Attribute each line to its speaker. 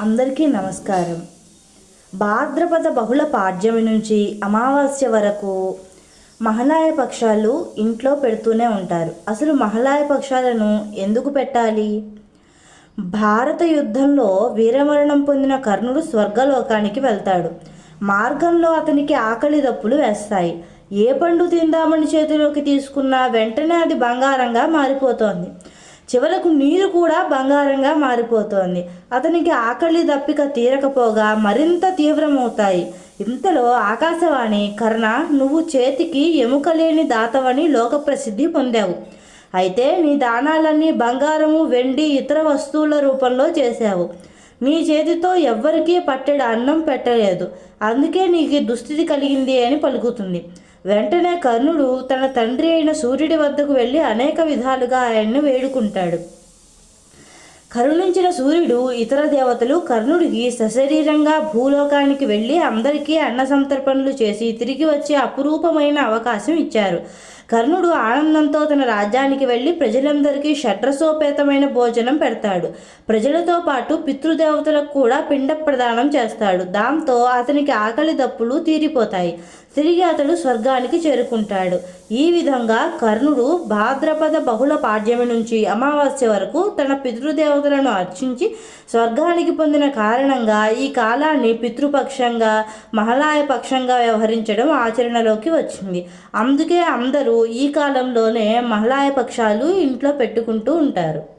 Speaker 1: అందరికీ నమస్కారం. భాద్రపద బహుళ పాడ్యమి నుంచి అమావాస్య వరకు మహలాయ పక్షాలు ఇంట్లో పెడుతూనే ఉంటారు. అసలు మహలాయ పక్షాలను ఎందుకు పెట్టాలి? భారత యుద్ధంలో వీరమరణం పొందిన కర్ణుడు స్వర్గలోకానికి వెళ్తాడు. మార్గంలో అతనికి ఆకలి దప్పులు వేస్తాయి. ఏ పండు తిందామని చేతిలోకి తీసుకున్నా వెంటనే అది బంగారంగా మారిపోతోంది. చివరకు నీరు కూడా బంగారంగా మారిపోతోంది. అతనికి ఆకలి దప్పిక తీరకపోగా మరింత తీవ్రమవుతాయి. ఇంతలో ఆకాశవాణి కర్ణ నువ్వు చేతికి ఎముకలేని దాతవని లోకప్రసిద్ధి పొందావు. అయితే నీ దానాలన్నీ బంగారము వెండి ఇతర వస్తువుల రూపంలో చేశావు. నీ చేతితో ఎవ్వరికీ పట్టెడు అన్నం పెట్టలేదు. అందుకే నీకు దుస్థితి కలిగింది అని పలుకుతుంది. వెంటనే కర్ణుడు తన తండ్రి అయిన సూర్యుడి వద్దకు వెళ్ళి అనేక విధాలుగా ఆయన్ను వేడుకుంటాడు. కరుణించిన సూర్యుడు ఇతర దేవతలు కర్ణుడికి సశరీరంగా భూలోకానికి వెళ్ళి అందరికీ అన్న సంతర్పణలు చేసి తిరిగి వచ్చే అపురూపమైన అవకాశం ఇచ్చారు. కర్ణుడు ఆనందంతో తన రాజ్యానికి వెళ్ళి ప్రజలందరికీ షడ్రసోపేతమైన భోజనం పెడతాడు. ప్రజలతో పాటు పితృదేవతలకు కూడా పిండ ప్రదానం చేస్తాడు. దాంతో అతనికి ఆకలి దప్పులు తీరిపోతాయి. తిరిగి అతడు స్వర్గానికి చేరుకుంటాడు. ఈ విధంగా కర్ణుడు భాద్రపద బహుళ పాడ్యమి నుంచి అమావాస్య వరకు తన పితృదేవతలను అర్చించి స్వర్గానికి పొందిన కారణంగా ఈ కాలాన్ని పితృపక్షంగా మహలాయ పక్షంగా వ్యవహరించడం ఆచరణలోకి వచ్చింది. అందుకే అందరూ ఈ కాలంలోనే మహలాయ పక్షాలు ఇంట్లో పెట్టుకుంటూ ఉంటారు.